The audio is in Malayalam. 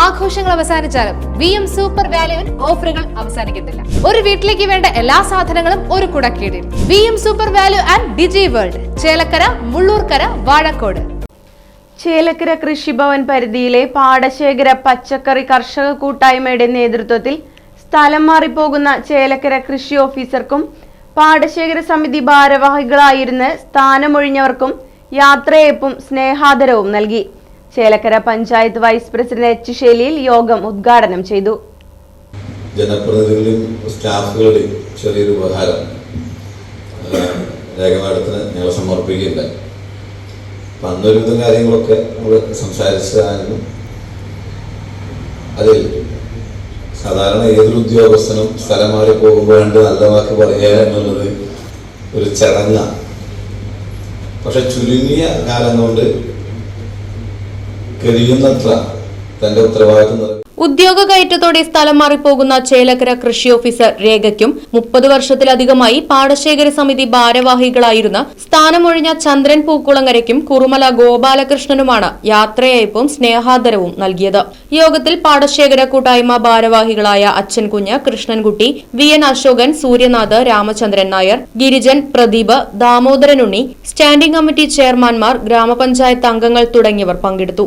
ആഘോഷങ്ങൾ അവസാനിച്ചാലും വി എം സൂപ്പർ വാല്യുവിൽ ഓഫറുകൾ അവസാനിക്കുന്നില്ല. ഒരു വീട്ടിലേക്ക് വേണ്ട എല്ലാ സാധനങ്ങളും ഒരു കുടക്കീടിൽ. V M super value and Digi World Chelakkara Mullurkara Vazhakode. Chelakkara Krishibhavan പരിധിയിലെ പാടശേഖര പച്ചക്കറി കർഷക കൂട്ടായ്മയുടെ നേതൃത്വത്തിൽ സ്ഥലം മാറിപ്പോകുന്ന ചേലക്കര കൃഷി ഓഫീസർക്കും പാടശേഖര സമിതി ഭാരവാഹികളായിരുന്ന സ്ഥാനമൊഴിഞ്ഞവർക്കും യാത്രയപ്പും സ്നേഹാദരവും നൽകി. Chelakkara panchayat vice president H ശൈലിയിൽ യോഗം ഉദ്ഘാടനം ചെയ്തു. ജനപ്രതിനിധികളുടെയും സ്റ്റാഫുകളുടെയും ചെറിയൊരു ഉപഹാരം. രേഖപാഠത്തിന് ഞങ്ങൾ സമർപ്പിക്കുകയുണ്ടായി. അപ്പം അന്നൊരുവിധം കാര്യങ്ങളൊക്കെ നമ്മൾ സംസാരിച്ചതായിരുന്നു. അതിൽ സാധാരണ ഏതൊരു ഉദ്യോഗസ്ഥനും സ്ഥലം മാറി പോകുമ്പോൾ രണ്ട് നല്ല വാക്ക് പറയുക എന്നുള്ളത് ഒരു ചടങ്ങാണ്. പക്ഷെ ചുരുങ്ങിയ കാലം കൊണ്ട് കഴിയുന്നത്ര തന്റെ ഉത്തരവാദിത്വം ഉദ്യോഗ കയറ്റത്തോടെ സ്ഥലം മാറിപ്പോകുന്ന ചേലക്കര കൃഷി ഓഫീസർ രേഖയ്ക്കും മുപ്പത് വർഷത്തിലധികമായി പാടശേഖര സമിതി ഭാരവാഹികളായിരുന്ന സ്ഥാനമൊഴിഞ്ഞ ചന്ദ്രൻ പൂക്കുളങ്ങരയ്ക്കും കുറുമല ഗോപാലകൃഷ്ണനുമാണ് യാത്രയയപ്പും സ്നേഹാദരവും നൽകിയത്. യോഗത്തിൽ പാടശേഖര കൂട്ടായ്മ ഭാരവാഹികളായ Achankunju Krishnankutty V N Ashokan Suryanath Ramachandran Nair Girijan Pradeep Damodaranunni standing committee ചെയർമാൻമാർ ഗ്രാമപഞ്ചായത്ത് അംഗങ്ങൾ തുടങ്ങിയവർ പങ്കെടുത്തു.